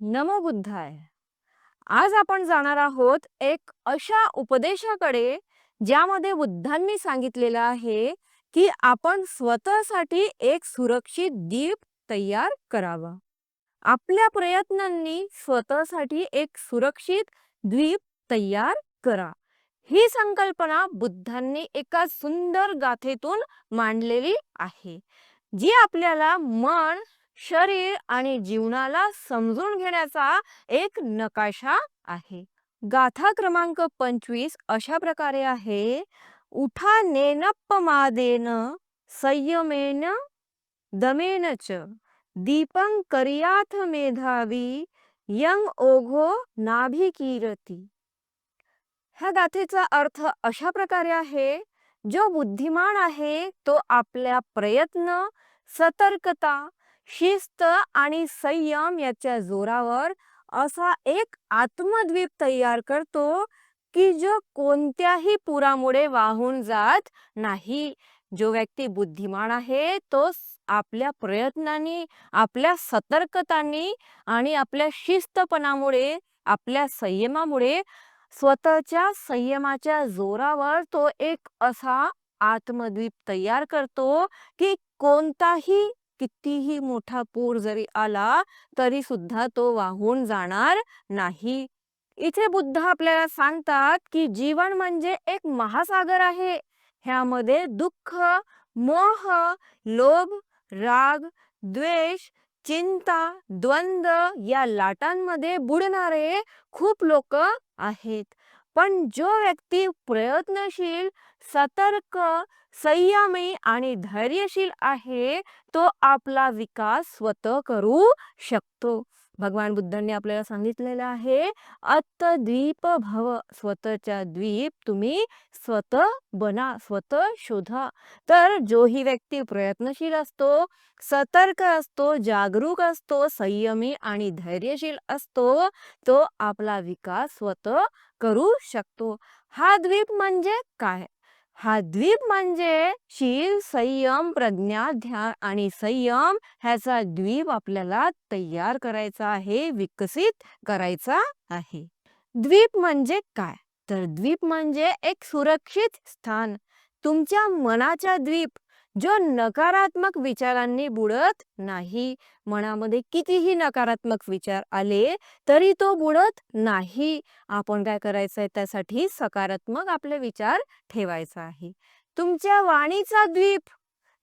नमो बुद्धाय. आज आपण जाणार आहोत एक अशा उपदेशाकडे ज्यामध्ये बुद्धांनी सांगितलेलं आहे की आपण स्वतःसाठी एक सुरक्षित दीप तयार करावा. आपल्या प्रयत्नांनी स्वतःसाठी एक सुरक्षित द्वीप तयार करा. ही संकल्पना बुद्धांनी एका सुंदर गाथेतून मांडलेली आहे. जी आपल्याला मन शरीर आणि जीवनाला समजून घेण्याचा एक नकाशा आहे. गाथा क्रमांक पंचवीस अशा प्रकारे आहे. उठा नेनप्पमादेन संयमेन दमेन च. दीपं करियाथ मेधावी यंग ओघो नाभिकीरती ह्या गाथेचा अर्थ अशा प्रकारे आहे. जो बुद्धिमान आहे तो आपल्या प्रयत्न सतर्कता शिस्त आणि संयम याच्या जोरावर असा एक आत्मद्वीप तयार करतो की जो कोणत्याही पुरामुळे वाहून जात नाही. जो व्यक्ती बुद्धिमान आहे तो आपल्या प्रयत्नांनी आपल्या सतर्कतांनी आणि आपल्या शिस्तपणामुळे आपल्या संयमामुळे स्वतःच्या संयमाच्या जोरावर तो एक असा आत्मद्वीप तयार करतो की कोणताही कितीही मोठा पूर जरी आला तरी सुद्धा तो वाहून जाणार नाही. इथे बुद्ध आपल्याला सांगतात की जीवन म्हणजे एक महासागर आहे. ह्यामध्ये दुःख मोह लोभ राग द्वेष चिंता द्वंद्व या लाटांमध्ये बुडणारे खूप लोक आहेत. पण जो व्यक्ती प्रयत्नशील सतर्क संयमी आणि धैर्यशील आहे तो आपला विकास स्वतः करू शकतो. भगवान बुद्धांनी आपल्याला सांगितलेलं आहे द्वीप भव स्वतःच्या द्वीप तुम्ही स्वतः बना स्वतः शोधा. तर जो ही व्यक्ती प्रयत्नशील असतो सतर्क असतो जागरूक असतो संयमी आणि धैर्यशील असतो तो आपला विकास स्वतः करू शकतो. हा द्वीप म्हणजे काय? हा द्वीप म्हणजे शील संयम प्रज्ञा ध्यान आणि संयम ह्याचा द्वीप आपल्याला तयार करायचा आहे विकसित करायचा आहे. द्वीप म्हणजे काय? तर द्वीप म्हणजे एक सुरक्षित स्थान. तुमच्या मनाचा द्वीप जो नकारात्मक विचारांनी बुडत नाही. मनामध्ये कितीही नकारात्मक विचार आले तरी तो बुडत नाही. आपण काय करायचंय? त्यासाठी सकारात्मक आपले विचार ठेवायचा आहे. तुमच्या वाणीचा द्वीप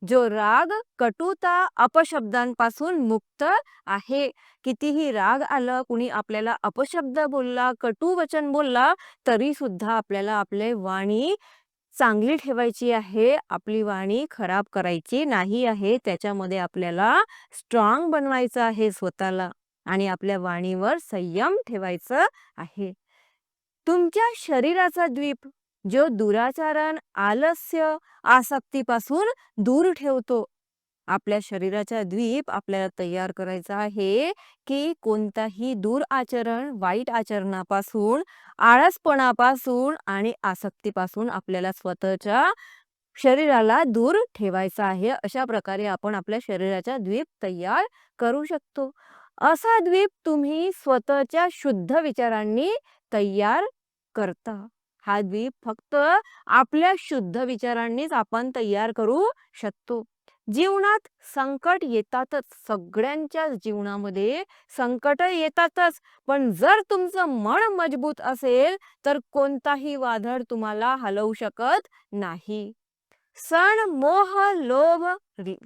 जो राग कटुता अपशब्दांपासून मुक्त आहे. कितीही राग आलं कुणी आपल्याला अपशब्द बोलला कटू वचन बोलला तरी सुद्धा आपल्याला आपले वाणी चांगली ठेवायची आहे आपली वाणी खराब करायची नाही आहे त्याच्यामध्ये आपल्याला स्ट्रॉंग बनवायचं आहे स्वतःला आणि आपल्या वाणीवर संयम ठेवायचं आहे. तुमच्या शरीराचा द्वीप जो दुराचारण आलस्य आसक्तीपासून दूर ठेवतो आपल्या शरीराचा द्वीप आपल्याला तयार करायचा आहे की कोणताही दूर आचरण वाईट आचरणापासून आळसपणापासून आणि आसक्तीपासून आपल्याला स्वतःच्या शरीराला दूर ठेवायचा आहे अशा प्रकारे आपण आपल्या शरीराचा द्वीप तयार करू शकतो. असा द्वीप तुम्ही स्वतःच्या शुद्ध विचारांनी तयार करता. हा द्वीप फक्त आपल्या शुद्ध विचारांनीच आपण तयार करू शकतो. जीवनात संकट येतातच. सगळ्यांच्या जीवनामध्ये संकट येतातच. पण जर तुमचं मन मजबूत असेल तर कोणताही वादळ तुम्हाला हलवू शकत नाही. सण मोह लोभ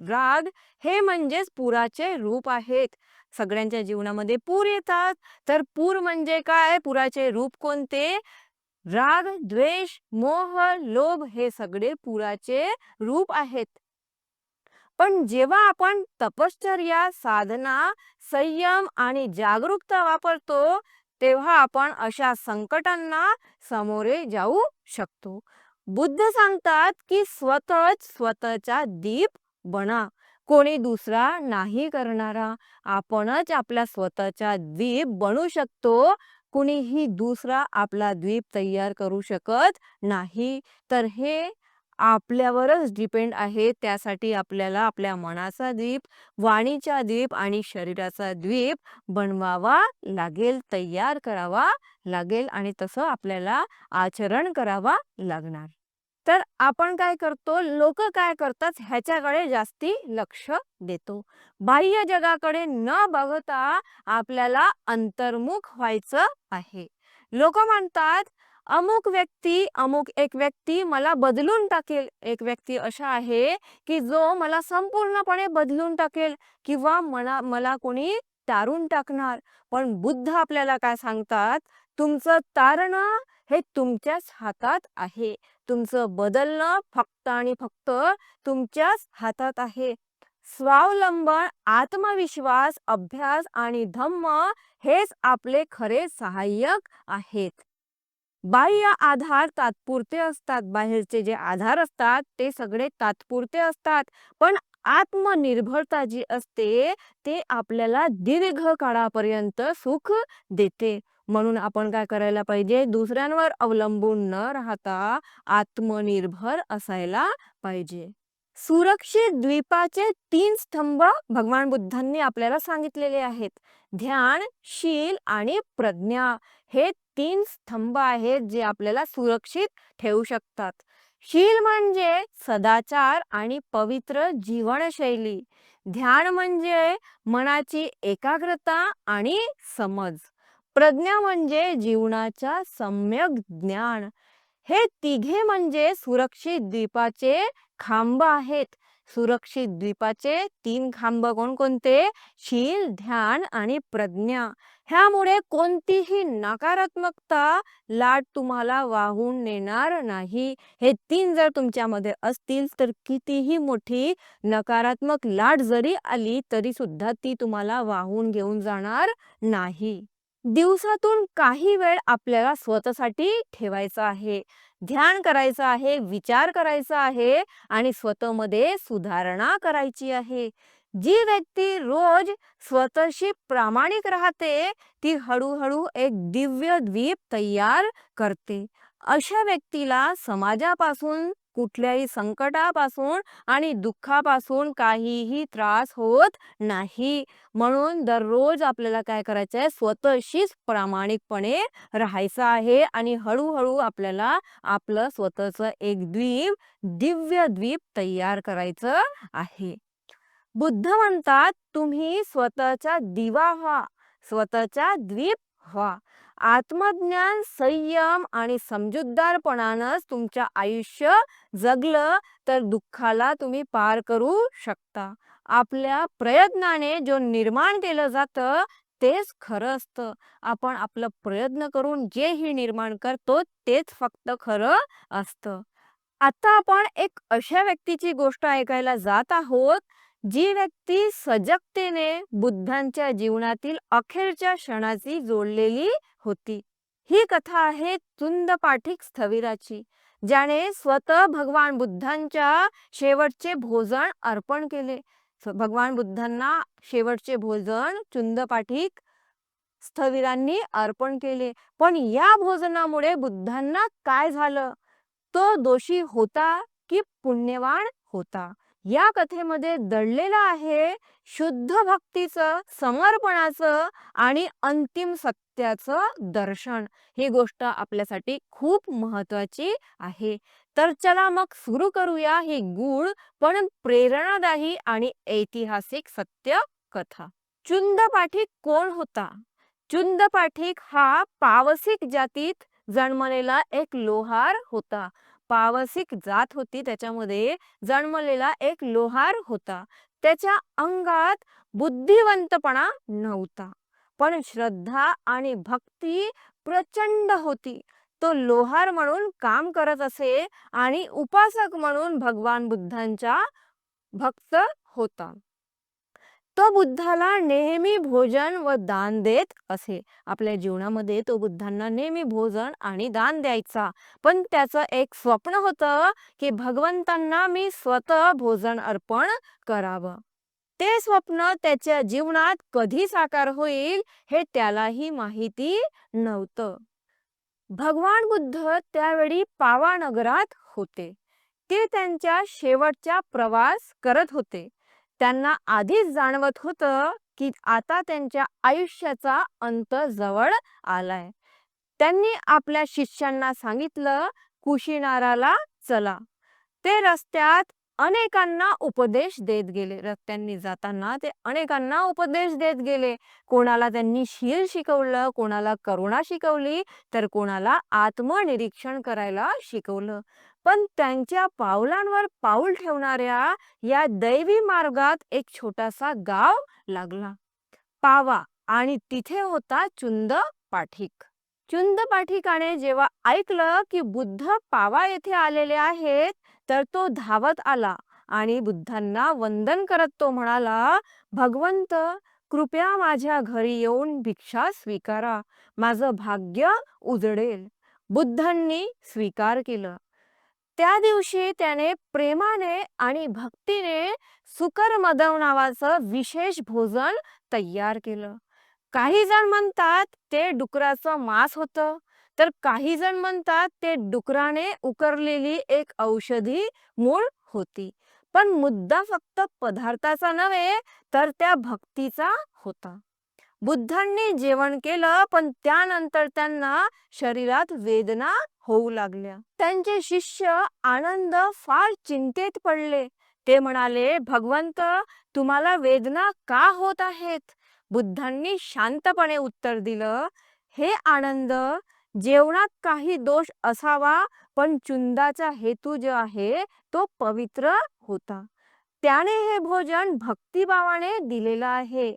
राग हे म्हणजेच पुराचे रूप आहेत. सगळ्यांच्या जीवनामध्ये पूर येतात. तर पूर म्हणजे काय? पुराचे रूप कोणते? राग द्वेष मोह लोभ हे सगळे पुराचे रूप आहेत. पण जेव्हा आपण तपश्चर्या साधना संयम आणि जागरूकता वापरतो तेव्हा आपण अशा संकटांना सामोरे जाऊ शकतो. बुद्ध सांगतात की स्वतःच स्वतःचा दीप बना. कोणी दुसरा नाही करणारा. आपणच आपल्या स्वतःचा द्वीप बनू शकतो. कुणीही दुसरा आपला द्वीप तयार करू शकत नाही. तर हे आपल्यावरच डिपेंड आहे. त्यासाठी आपल्याला आपल्या मनाचा द्वीप, वाणीचा द्वीप आणि शरीराचा द्वीप बनवावा लागेल, तयार करावा लागेल आणि तसं आपल्याला आचरण करावा लागणार. तर आपण काय करतो, लोक काय करतात ह्याच्याकडे जास्ती लक्ष देतो. बाह्य जगाकडे न बघता आपल्याला अंतर्मुख व्हायचं आहे. लोक म्हणतात, अमुक व्यक्ती, अमुक एक व्यक्ती मला बदलून टाकेल. एक व्यक्ती अशा आहे, की जो मला संपूर्णपणे बदलून टाकेल किंवा मला मला कोणी तारून टाकणार. पण बुद्ध आपल्याला काय सांगतात, तुमचं तारणं हे तुमच्याच हातात आहे. तुमचं बदलणं फक्त आणि फक्त तुमच्याच हातात आहे. स्वावलंबन, आत्मविश्वास, अभ्यास आणि धम्म हेच आपले खरे सहाय्यक आहेत. बाह्य आधार तात्पुरते असतात. बाहेरचे जे आधार असतात ते सगळे तात्पुरते असतात. पण आत्मनिर्भरता जी असते ते आपल्याला दीर्घ काळापर्यंत सुख देते. म्हणून आपण काय करायला पाहिजे, दुसऱ्यांवर अवलंबून न राहता आत्मनिर्भर असायला पाहिजे. सुरक्षित द्वीपाचे तीन स्तंभ भगवान बुद्धांनी आपल्याला सांगितलेले आहेत. ध्यान, शील आणि प्रज्ञा हे तीन स्तंभ आहेत जे आपल्याला सुरक्षित ठेवू शकतात. शील म्हणजे सदाचार आणि पवित्र जीवनशैली. ध्यान म्हणजे मनाची एकाग्रता आणि समज. प्रज्ञा म्हणजे जीवनाच्या सम्यक ज्ञान. हे तिघे म्हणजे सुरक्षित द्वीपाचे खांब आहेत. सुरक्षित द्वीपाचे तीन खांब कोणकोणते? शील, ध्यान आणि प्रज्ञा. ह्यामुळे कोणतीही नकारात्मकता, लाट तुम्हाला वाहून नेणार नाही. हे तीन जर तुमच्यामध्ये असतील तर कितीही मोठी नकारात्मक लाट जरी आली तरी सुद्धा ती तुम्हाला वाहून घेऊन जाणार नाही. दिवसातून काही वेळ आपल्याला स्वतःसाठी ठेवायचा आहे. ध्यान करायचं आहे, विचार करायचा आहे आणि स्वतःमध्ये सुधारणा करायची आहे. जी व्यक्ती रोज स्वतःशी प्रामाणिक राहते, ती हळूहळू एक दिव्य द्वीप तयार करते. अशा व्यक्तीला समाजापासून, कुठल्याही संकटापासून आणि दुःखापासून काहीही त्रास होत नाही. म्हणून दररोज आपल्याला काय करायचं आहे, स्वतःशीच प्रामाणिकपणे राहायचं आहे आणि हळूहळू आपल्याला आपलं स्वतःचं एक द्वीप, दिव्य द्वीप तयार करायचं आहे. बुद्ध म्हणतात, तुम्ही स्वतःचा दिवा व्हा, स्वतःचा द्वीप व्हा. आत्मज्ञान, संयम आणि समजूतदारपणानंच तुमचं आयुष्य जगलं तर दुःखाला तुम्ही पार करू शकता. आपल्या प्रयत्नाने जो निर्माण केलं जातं तेच खरं असतं. आपण आपलं प्रयत्न करून जेही निर्माण करतो तेच फक्त खरं असतं. आता आपण एक अशा व्यक्तीची गोष्ट ऐकायला जात आहोत, जी व्यक्ती सजगतेने बुद्धांच्या जीवनातील अखेरच्या क्षणाची जोडलेली होती. ही कथा आहे चुंदपाठिक स्थविराची, ज्याने स्वतः भगवान बुद्धांच्या शेवटचे भोजन अर्पण केले. भगवान बुद्धांना शेवटचे भोजन चुंदपाठिक स्थविरांनी अर्पण केले. पण या भोजनामुळे बुद्धांना काय झालं? तो दोषी होता की पुण्यवान होता? या कथेमध्ये दडलेलं आहे शुद्ध भक्तीचं, समर्पणाचं आणि अंतिम सत्याचं दर्शन. ही गोष्ट आपल्यासाठी खूप महत्वाची आहे. तर चला मग सुरू करूया ही गूढ पण प्रेरणादायी आणि ऐतिहासिक सत्य कथा. चुंद पाठीक कोण होता? चुंद पाठीक हा पावसिक जातीत जन्मलेला एक लोहार होता. पावसिक जात होती त्याच्यामध्ये जन्मलेला एक लोहार होता. त्याच्या अंगात बुद्धिवंतपणा नव्हता. पण श्रद्धा आणि भक्ती प्रचंड होती. तो लोहार म्हणून काम करत असे आणि उपासक म्हणून भगवान बुद्धांचा भक्त होता. तो बुद्धाला नेहमी भोजन व दान देत असे. आपल्या जीवनामध्ये तो बुद्धांना नेहमी भोजन आणि दान द्यायचा. पण त्याचं एक स्वप्न होतं की भगवंतांना मी स्वतः भोजन अर्पण करावं. ते स्वप्न त्याच्या जीवनात कधी साकार होईल हे त्यालाही माहिती नव्हतं. भगवान बुद्ध त्यावेळी पावानगरात होते. ते त्यांच्या शेवटचा प्रवास करत होते त्यांना आधीच जाणवत होतं की आता त्यांच्या आयुष्याचा अंत जवळ आलाय. त्यांनी आपल्या शिष्यांना सांगितलं कुशीनाराला चला. ते रस्त्यात अनेकांना उपदेश देत गेले. रस्त्यांनी जाताना ते अनेकांना उपदेश देत गेले. कोणाला त्यांनी शील शिकवलं कोणाला करुणा शिकवली तर कोणाला आत्मनिरीक्षण करायला शिकवलं. पण त्यांच्या पावलांवर पाऊल ठेवणाऱ्या या दैवी मार्गात एक छोटासा गाव लागला. पावा आणि तिथे होता चुंद पाठिक. चुंद पाठिकाने जेव्हा ऐकलं की बुद्ध पावा येथे आलेले आहेत तर तो धावत आला आणि बुद्धांना वंदन करत तो म्हणाला भगवंत कृपया माझ्या घरी येऊन भिक्षा स्वीकारा. माझं भाग्य उजडेल. बुद्धांनी स्वीकार केलं. त्या दिवशी त्याने प्रेमाने आणि भक्तीने सुकर मदव नावाचं विशेष भोजन तयार केलं. काही जण म्हणतात ते डुकराचं मांस होतं तर काही जण म्हणतात ते डुकराने उकरलेली एक औषधी मूळ होती. पण मुद्दा फक्त पदार्थाचा नव्हे तर त्या भक्तीचा होता. बुद्धांनी जेवण केलं पण त्यानंतर त्यांना शरीरात वेदना होऊ लागल्या. त्यांचे शिष्य आनंद फार चिंतेत पडले. ते म्हणाले भगवंत तुम्हाला वेदना का होत आहेत? बुद्धांनी शांतपणे उत्तर दिलं हे आनंद जेवणात काही दोष असावा पण चुंदाचा हेतू जो आहे तो पवित्र होता. त्याने हे भोजन भक्तिभावाने दिलेलं आहे.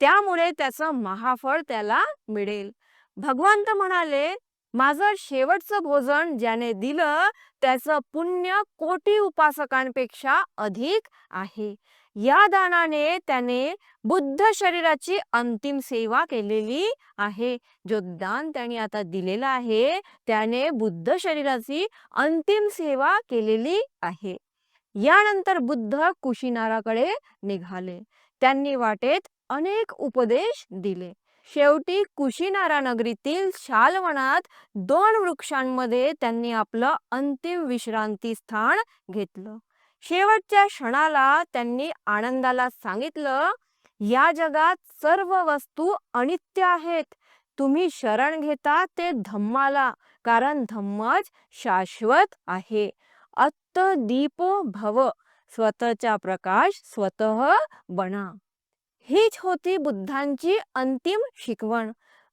त्यामुळे त्याचं महाफळ त्याला मिळेल. भगवंत म्हणाले माझं शेवटचं भोजन ज्याने दिलं त्याचं पुण्य कोटी उपासकांपेक्षा अधिक आहे. या दानाने त्याने बुद्ध शरीराची अंतिम सेवा केलेली आहे. जो दान त्याने आता दिलेला आहे त्याने बुद्ध शरीराची अंतिम सेवा केलेली आहे. यानंतर बुद्ध कुशिनाराकडे निघाले. त्यांनी वाटेत अनेक उपदेश दिले. शेवटी कुशीनारानगरीतील शालवनात दोन वृक्षांमध्ये त्यांनी आपलं अंतिम विश्रांती स्थान घेतलं. शेवटच्या क्षणाला त्यांनी आनंदाला सांगितलं या जगात सर्व वस्तू अनित्य आहेत. तुम्ही शरण घेता ते धम्माला कारण धम्मच शाश्वत आहे. अत्त दीपो भव. स्वतःचा प्रकाश स्वतः बना. हीच होती बुद्धांची अंतिम शिकवण.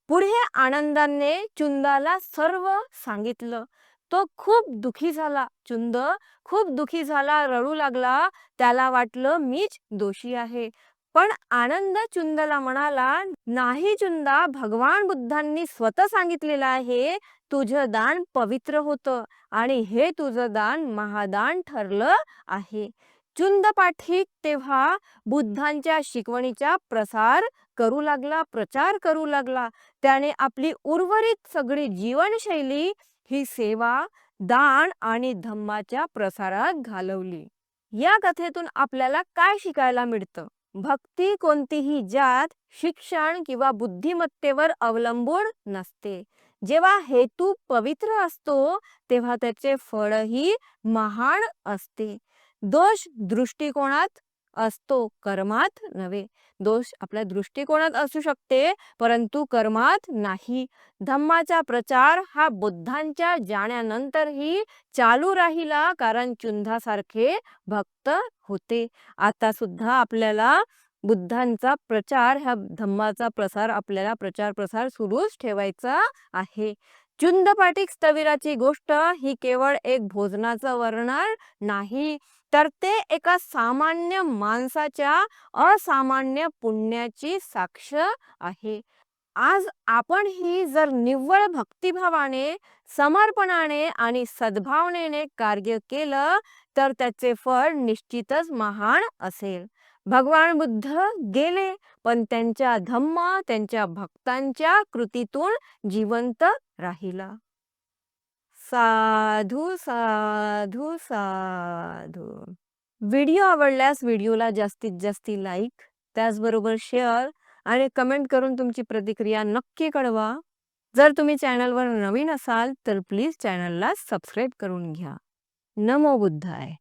पुढे आनंदाने चुंदाला सर्व सांगितलं. तो खूप दुखी झाला. चुंद खूप दुखी झाला रडू लागला. त्याला वाटलं मीच दोषी आहे. पण आनंद चुंदला म्हणाला नाही चुंदा भगवान बुद्धांनी स्वतः सांगितलेलं आहे तुझं दान पवित्र होतं आणि हे तुझं दान महादान ठरलं आहे. चुंद पाठिक तेव्हा बुद्धांच्या शिकवणीचा प्रसार करू लागला प्रचार करू लागला. त्याने आपली उर्वरित सगळी जीवनशैली ही सेवा दान आणि धम्माच्या प्रसारात घालवली. या कथेतून आपल्याला काय शिकायला मिळतं? भक्ती कोणतीही जात शिक्षण किंवा बुद्धिमत्तेवर अवलंबून नसते. जेव्हा हेतू पवित्र असतो तेव्हा त्याचे फळही महान असते. दोष दृष्टिकोनात असतो कर्मात नव्हे. दोष आपल्या दृष्टिकोनात असू शकते परंतु कर्मात नाही. धम्माचा प्रचार हा बुद्धांच्या जाण्यानंतरही चालू राहिला कारण चुंधासारखे भक्त होते. आता सुद्धा आपल्याला बुद्धांचा प्रचार ह्या धम्माचा प्रसार आपल्याला प्रचार प्रसार सुरूच ठेवायचा आहे. चुंदपाटिक स्थविराची गोष्ट ही केवळ एक भोजनाचं वर्णन नाही तर ते एका सामान्य माणसाच्या असामान्य पुण्याची साक्ष आहे. आज आपण ही जर निव्वळ भक्तिभावाने समर्पणाने आणि सद्भावनेने कार्य केलं तर त्याचे फळ निश्चितच महान असेल. भगवान बुद्ध गेले पण त्यांच्या धम्म त्यांच्या भक्तांच्या कृतीतून जिवंत राहिला. साधू साधू साधू. व्हिडिओ आवडल्यास व्हिडिओला जास्तीत जास्त लाईक त्याचबरोबर शेअर आणि कमेंट करून तुमची प्रतिक्रिया नक्की कळवा. जर तुम्ही चॅनलवर नवीन असाल तर प्लीज चॅनलला सबस्क्राईब करून घ्या. नमो बुद्धाय.